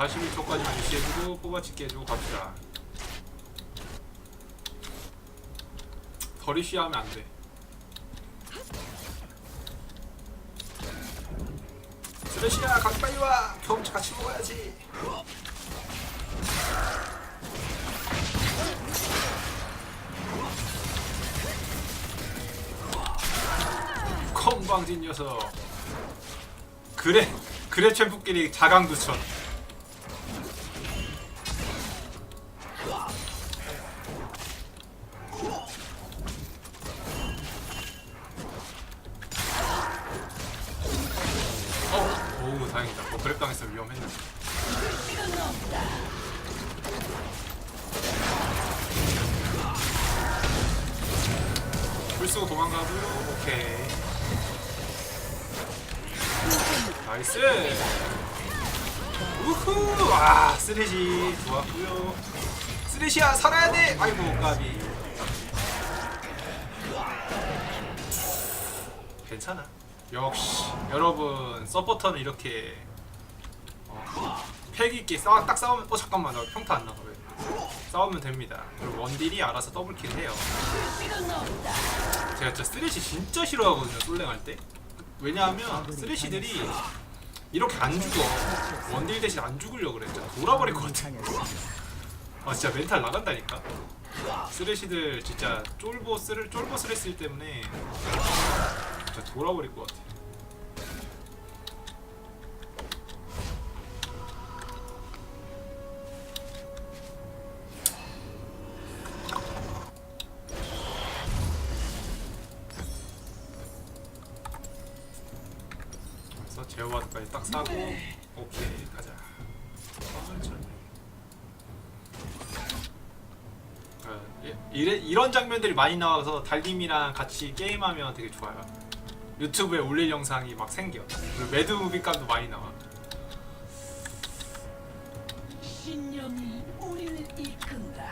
41초까지만 유지해주고 뽑아치기 해주고 갑시다. 덜이 쉬하면 안돼. 같이 빨리 와. 경험치 같이 먹어야지. 건방진 녀석. 그래 그래 챔프끼리 자강두천 위험했네 불 쓰고 도망가고요. 오케이. 나이스! 우후! 와 쓰레시 좋았고요. 쓰레시야 살아야 돼! 아이고 까비. 괜찮아. 역시 여러분 서포터는 이렇게 어, 패기 있게 싸, 딱 싸우면 어 잠깐만 나 평타 안 나가 왜 싸우면 됩니다. 그리고 원딜이 알아서 더블킬 해요. 제가 진짜 쓰레시 진짜 싫어하거든요 솔랭 할 때. 왜냐하면 쓰레시들이 이렇게 안 죽어. 원딜 대신 안 죽으려고 그래. 진짜 돌아버릴 것 같아. 아 진짜 멘탈 나간다니까. 쓰레시들 진짜 쫄보 쓰레 쫄보 쓰레시 때문에 진짜 돌아버릴 것 같아 그래서 제어와드까지 딱 사고 오케이 가자. 천천히 어, 이- 이래, 이런 장면들이 많이 나와서 달님이랑 같이 게임하면 되게 좋아요. 유튜브에 올릴 영상이 막 생겨. 그리고 매드무비감도 많이 나와. 신념이 우리를 이끈다.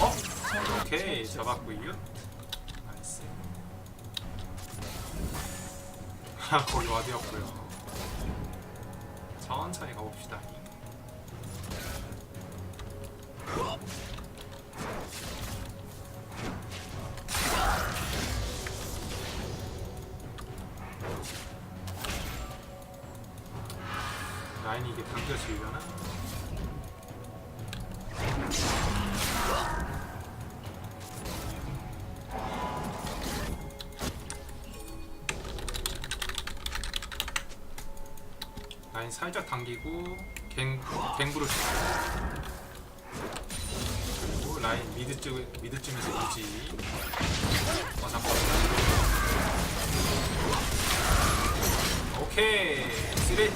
어? 오케이 잡았고요 하 거기 와드였고요 천천히 가봅시다 라인이 이게 당겨지려나? 라인 살짝 당기고 갱 갱부를 그리고 라인 미드 쪽 미드쯤에서 유지. 어 잠깐. 오케이 쓰리.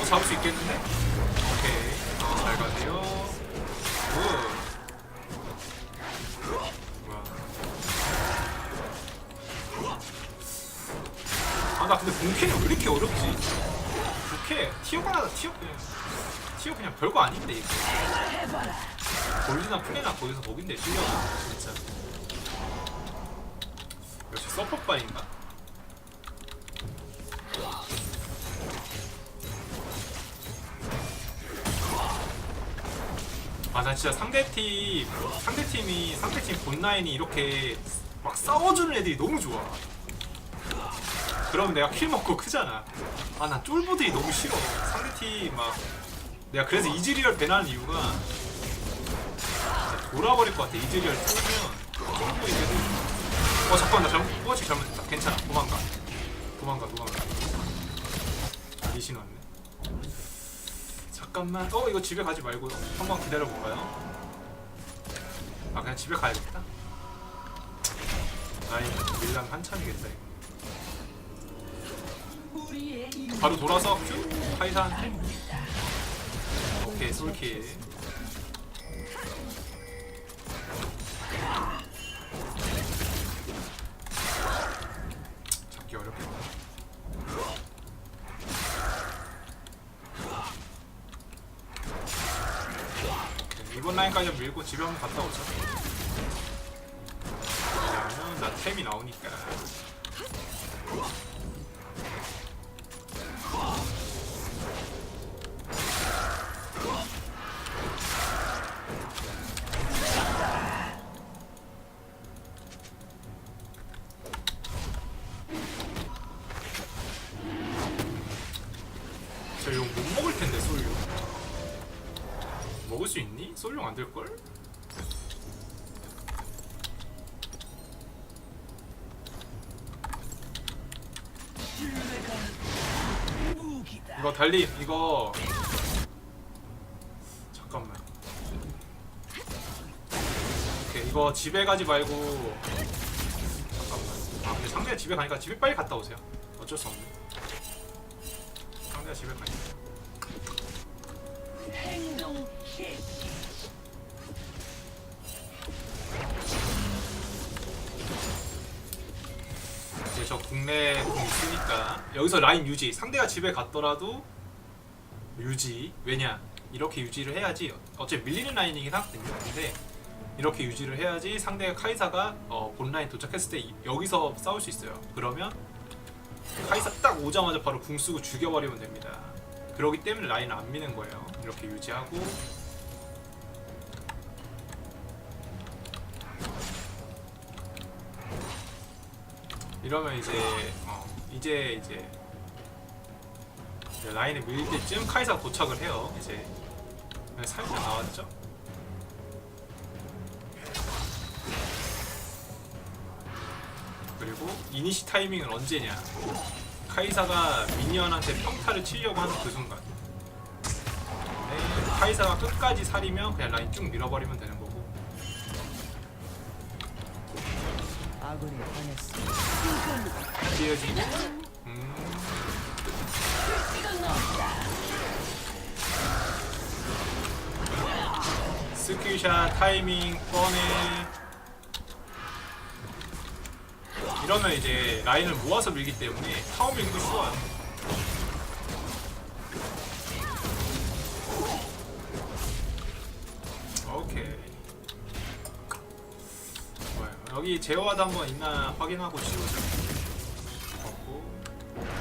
어 잡을 수 있겠는데? 근데 본캐는 왜 이렇게 어렵지? 본캐 티어가 나다 티어 그냥 티어 그냥 별거 아닌데 이거 골드나 플레나 거기서 거긴데 실력은 진짜 역시 서퍼바인가? 아나 진짜 상대팀 상대팀이 상대팀 본라인이 이렇게 막 싸워주는 애들이 너무 좋아 그럼 내가 킬 먹고 크잖아. 아, 나 쫄보들이 너무 싫어. 상대팀 막 내가 그래서 이즈리얼 배나는 이유가 진짜 돌아버릴 것 같아. 이즈리얼 쫄면 쫄보 이제는 어 잠깐 나 잘못 꼬치 잘못했다. 괜찮아. 도망가. 도망가 도망가. 리신 왔네. 잠깐만. 어 이거 집에 가지 말고 한번 기다려 볼까요? 아 그냥 집에 가야겠다. 아이 밀랑 한참이겠다 이거. 바로 돌아서 큐 카이사한테. 오케이 솔킬. 잡기 어렵겠다. 이번 라인까지 밀고 집에 한번 갔다 오자. 왜냐면 나 템이 나오니까 이거 못 먹을 텐데 솔용 먹을 수 있니? 솔용 안 될걸? 이거 달림 이거. 잠깐만. 오케이 이거 집에 가지 말고. 잠깐만. 아 근데 상대가 집에 가니까 집에 빨리 갔다 오세요. 어쩔 수 없네. 상대가 집에 가니까. 저 국내 공 있으니까 여기서 라인 유지 상대가 집에 갔더라도 유지 왜냐? 이렇게 유지를 해야지 어차피 밀리는 라인이긴 하거든요. 근데 이렇게 유지를 해야지 상대가 카이사가 어, 본 라인 도착했을 때 이- 여기서 싸울 수 있어요. 그러면 카이사 딱 오자마자 바로 궁 쓰고 죽여버리면 됩니다. 그러기 때문에 라인을 안 미는 거예요. 이렇게 유지하고 이러면 이제 어, 이제 이제 라인에 밀 때쯤 카이사가 도착을 해요. 이제 네, 살짝 나왔죠. 그리고 이니시 타이밍은 언제냐? 카이사가 미니언한테 평타를 치려고 하는 그 순간. 네, 카이사가 끝까지 살이면 그냥 라인 쭉 밀어버리면 되는 아군이 당했습니다. 없다. 스킬샷 타이밍 뻔해 이러면 이제 라인을 모아서 밀기 때문에 타워 밀기도 쉬워요 오케이 여기 제어와도 한번 있나 확인하고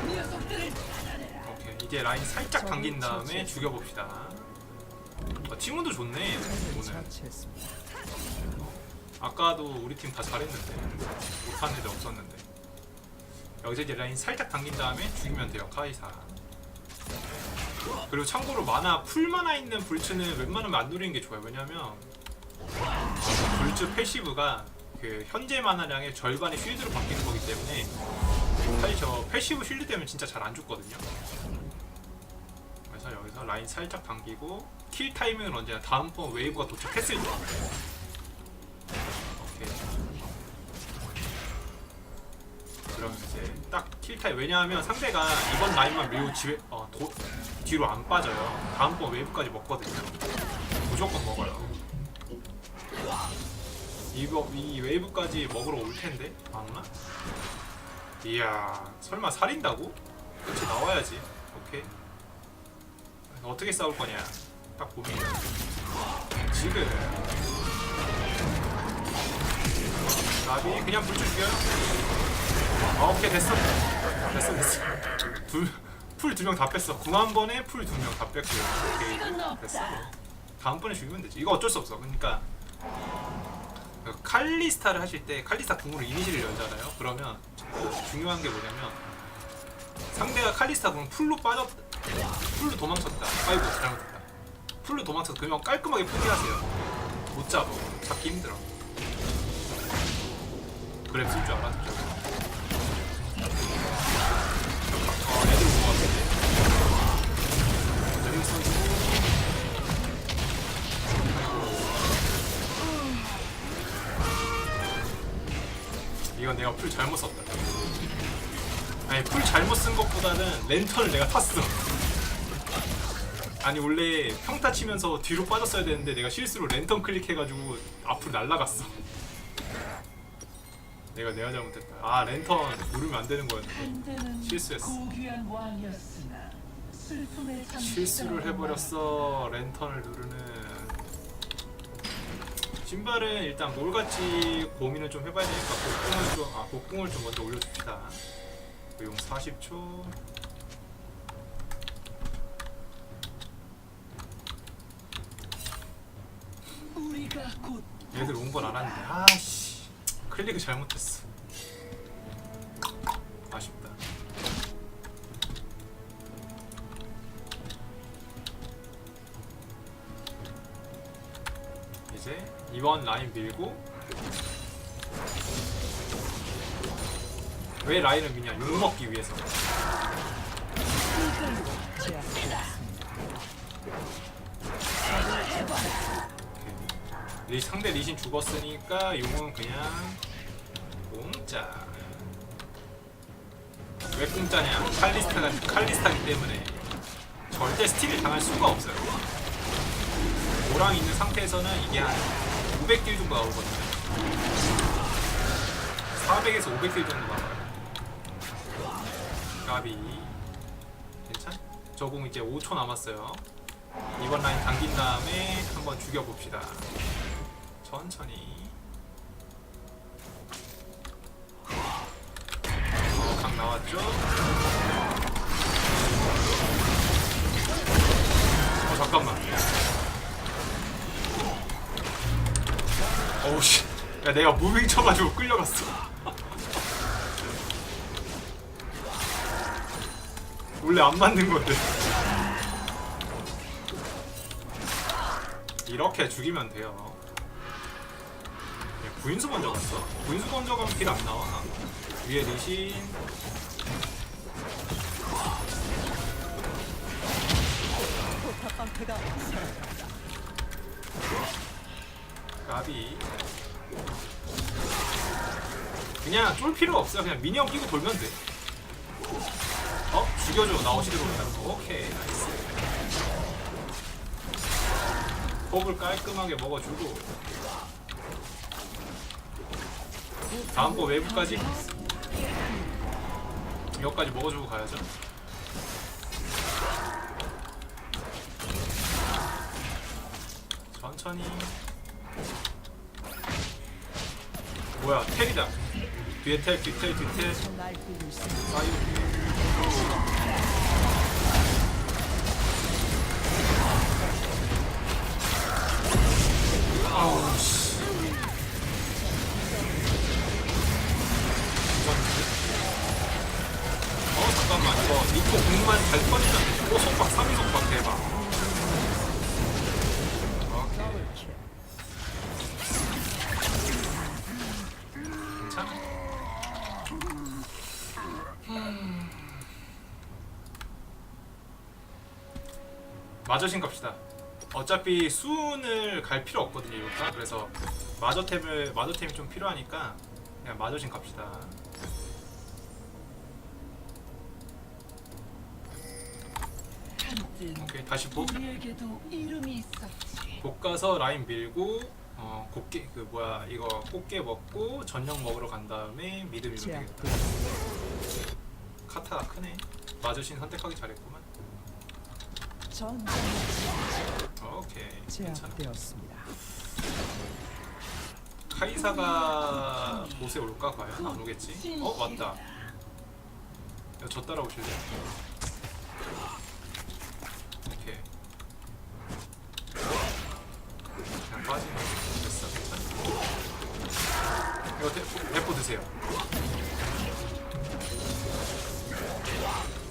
녀석들을 찾아내라. 오케이 이제 라인 살짝 당긴 다음에 죽여봅시다. 어, 팀원도 좋네 오늘. 아까도 우리 팀 다 잘했는데 못하는 애들 없었는데. 여기서 이제 라인 살짝 당긴 다음에 죽이면 돼요 카이사. 그리고 참고로 만화 풀 만화 있는 불츠는 웬만하면 안 노리는 게 좋아요. 왜냐면 아, 불츠 패시브가 그 현재 만화량의 절반의 쉴드로 바뀌는 거기 때문에 사실 저 패시브 쉴드 때문에 진짜 잘 안 죽거든요 그래서 여기서 라인 살짝 당기고 킬 타이밍은 언제나 다음 번 웨이브가 도착했을 때 오케이. 그럼 이제 딱 킬 타임 왜냐하면 상대가 이번 라인만 밀고 집에 어, 도, 뒤로 안 빠져요. 다음 번 웨이브까지 먹거든요. 무조건 먹어요. 이거 이 웨이브까지 먹으러 올 텐데 맞나? 이야 설마 살인다고? 그치 나와야지. 오케이. 어떻게 싸울 거냐? 딱 보면 지금 나비 그냥 불줄 죽여요? 아 오케이 됐어 됐어 됐어 풀두 명 다 뺐어 궁 한 번에 풀 두 명 다 뺐고 오케이. 됐어 다음번에 죽이면 되지 이거 어쩔 수 없어 그러니까 그 칼리스타를 하실 때 칼리스타 궁으로 이니시를 열잖아요. 그러면 그 중요한 게 뭐냐면 상대가 칼리스타 궁 풀로 빠졌 풀로 도망쳤다. 아이고 잘못했다. 풀로 도망쳐서 그냥 깔끔하게 포기하세요. 못 잡아. 잡기 힘들어. 그래 쓸줄 알았죠. 풀 잘못 썼다. 아니 풀 잘못 쓴 것보다는 랜턴을 내가 탔어. 아니 원래 평타 치면서 뒤로 빠졌어야 되는데 내가 실수로 랜턴 클릭해가지고 앞으로 날아갔어. 내가 내가 잘못했다. 아 랜턴 누르면 안 되는 거였는데 실수했어. 실수를 해버렸어. 랜턴을 누르는. 신발은 일단 뭘같이 고민을 좀 해봐야 되니까 복궁을 좀, 아 복궁을 좀 먼저 올려줍시다. 용 40초. 우리가 곧 얘들 온 걸 알았는데 아씨 클릭을 잘못했어. 이번 라인 밀고. 왜 라인을 미냐? 욕 먹기 위해서. 리 상대 리신 죽었으니까 용은 그냥 공짜. 왜 공짜냐? 칼리스타가 칼리스타기 때문에. 절대 스틸을 당할 수가 없어요. 오랑 있는 상태에서는 이게 한 500딜 정도 나오거든요. 400에서 500딜 정도 나와요. 가비 괜찮? 저공 이제 5초 남았어요. 이번 라인 당긴 다음에 한번 죽여봅시다. 천천히. 어, 각 나왔죠? 야 내가 무빙 쳐가지고 끌려갔어 원래 안 맞는 건데 이렇게 죽이면 돼요 야, 구인수 먼저 갔어. 구인수 먼저 가면 길 안 나와. 위에 리신. 가비. 그냥 쫄 필요 없어요. 그냥 미니언 끼고 돌면 돼. 어? 죽여줘. 나 어시대로 온다. 오케이. 나이스. 폭을 깔끔하게 먹어주고. 다음 거 외부까지. 여기까지 먹어주고 가야죠. 천천히. 뭐야 텔이다 뒤에 텔 뒤텔 뒤텔 날뛰고 있습니다. 사이 마저신 갑시다. 어차피 수은을 갈 필요 없거든요, 이거 그래서 마저템을 마저템이 좀 필요하니까 그냥 마저신 갑시다. 오케이 다시 복. 복 가서 라인 밀고 어 곱게 그 뭐야 이거 꽃게 먹고 전력 먹으러 간 다음에 미드 밀면 되겠다. 카타가 크네. 마저신 선택하기 잘했구만. 오케이. 제압되었습니다. 카이사가 곳에 올까 과연 안 오겠지? 어 왔다. 야, 저 대포 드세요.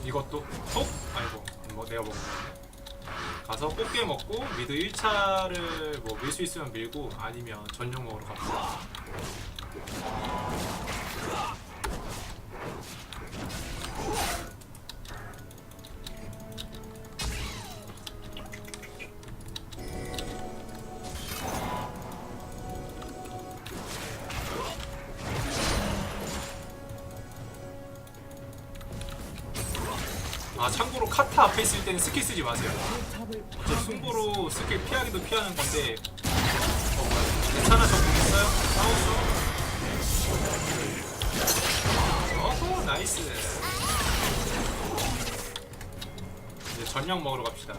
이것도 톡? 아이고 뭐 내가 먹은 거네. 가서 꽃게 먹고 미드 1차를 뭐 밀 수 있으면 밀고 아니면 전용 먹으러 갑시다. 때는 스킬 쓰지 마세요. 저 승보로 스킬 피하기도 피하는 건데 어 뭐야 괜찮아 있어요? 싸웠어? 어허 나이스 이제 전력 먹으러 갑시다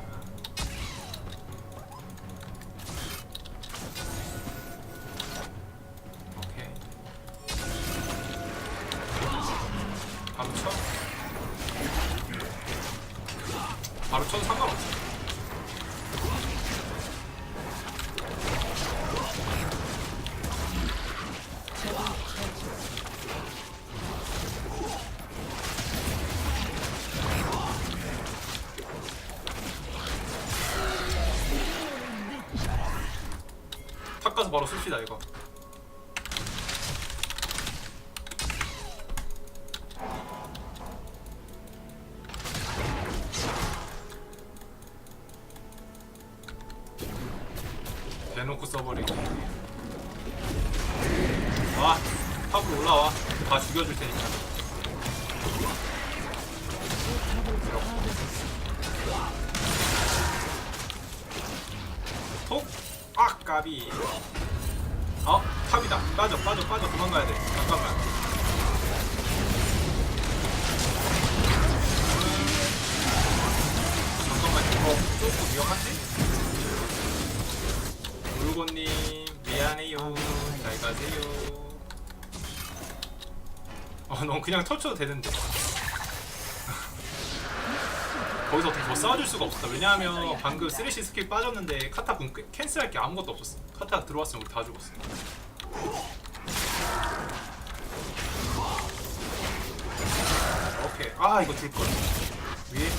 바로 씁시다 이거 넌 그냥 터쳐도 되는데. 거기서 어떻게 더 싸워줄 수가 없었다. 왜냐하면 방금 쓰레쉬 스킬 빠졌는데 카타 군 캔슬할 게 아무것도 없었어. 카타 들어왔으면 우리 다 죽었어. 오케이. 아 이거 줄걸. 위에.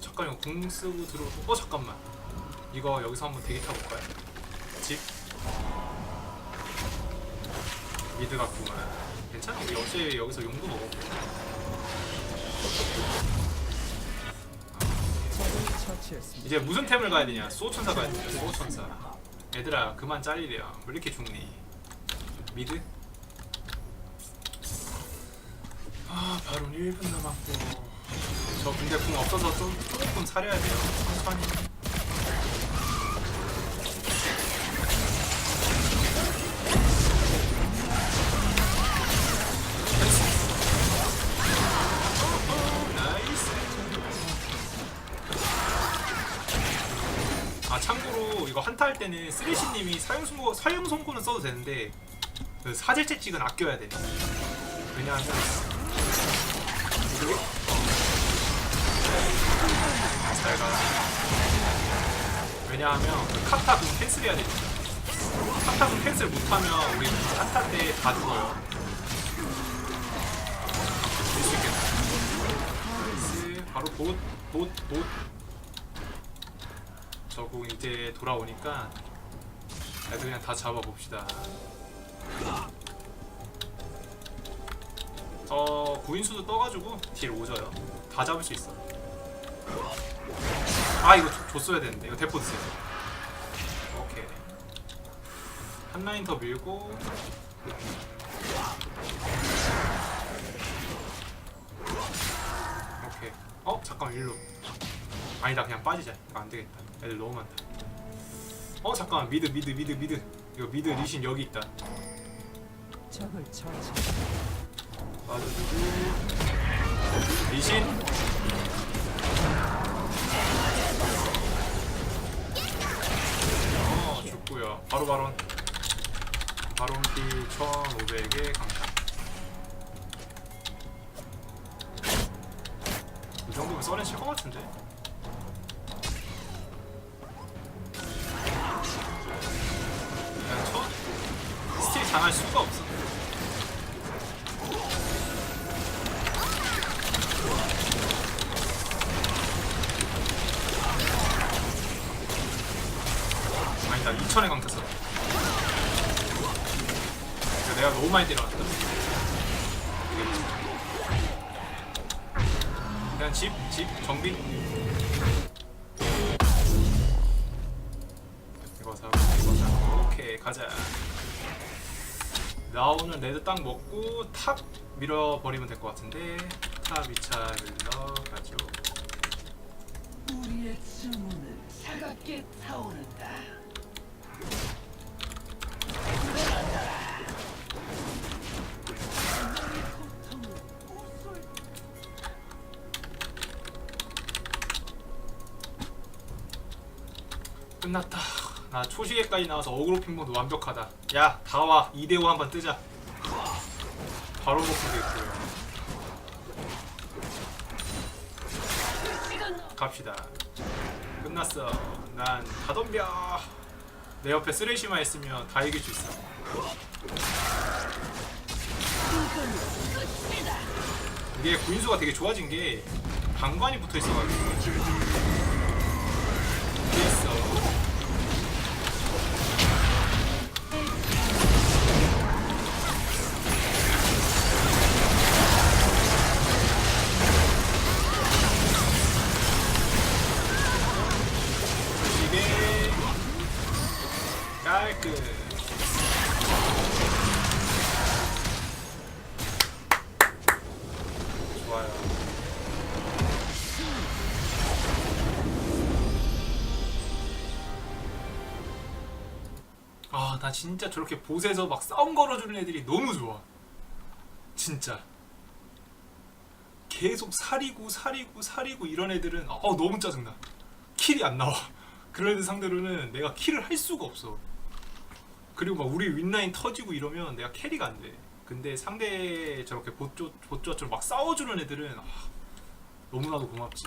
잠깐 이거 궁 쓰고 들어오고 어 잠깐만. 이거 여기서 한번 대기 타볼까요? 집 미드 같구만 괜찮아 우리 어제 여기서 용도 먹었고. 이제 무슨 템을 가야 되냐? 소천사 가야 되냐? 소천사. 얘들아 그만 잘리래요. 왜 이렇게 죽니? 미드? 아 바로 1분 남았고 저 근데 궁 없어서 좀 조금 사려야 돼요. 천천히. 아 참고로 이거 한타 할 때는 쓰레시님이 사용 송고 사용 송고는 써도 되는데 그 사질 채찍은 아껴야 돼. 왜냐하면 어. 잘 가. 왜냐하면 그 카타 군 캔슬해야 되니까. 카타 군 캔슬 못하면 우리 한타 때 다 죽어요. 될수 있겠다. 나이스. 바로 봇, 봇, 봇. 저거 이제 돌아오니까 애들 그냥 다 잡아봅시다. 어 구인수도 떠가지고 딜 오져요. 다 잡을 수 있어. 아 이거 줬- 줬어야 되는데 이거 대포 드세요. 오케이. 한 라인 더 밀고 오케이. 어 잠깐 일로. 아니다 그냥 빠지자. 이거 안 되겠다. 애들 너무 많다. 어 잠깐 미드 미드 미드 미드. 이거 미드 리신 여기 있다. 적을 처치. 빠져주고 리신 어 죽고요 바로 바론 바론 피 1500에 강타 이 정도면 써렌 칠것 같은데 이거 사고 이거 사고 오케이 가자. 나오는 레드 딱 먹고 탑 밀어버리면 될 것 같은데 탑 2차를 넣어가죠 우리의 주문은 차갑게 타오른다. 끝났다. 나 초시계까지 나와서 어그로 핑모드 완벽하다. 야, 다 와. 2대5 한번 뜨자. 바로 먹고 되겠고요. 갑시다. 끝났어. 난 다 덤벼. 내 옆에 쓰레쉬만 있으면 다 이길 수 있어. 이게 구인수가 되게 좋아진 게 방관이 붙어 있어가지고. 됐어. 좋아요. 아, 나 진짜 저렇게 보스에서 막 싸움 걸어주는 애들이 너무 좋아. 진짜. 계속 사리고 사리고 사리고 이런 애들은 어 너무 짜증나. 킬이 안 나와. 그런 애들 상대로는 내가 킬을 할 수가 없어. 그리고 막 우리 윈라인 터지고 이러면 내가 캐리가 안 돼. 근데 상대 저렇게 보조 보조처럼 막 싸워주는 애들은 아, 너무나도 고맙지.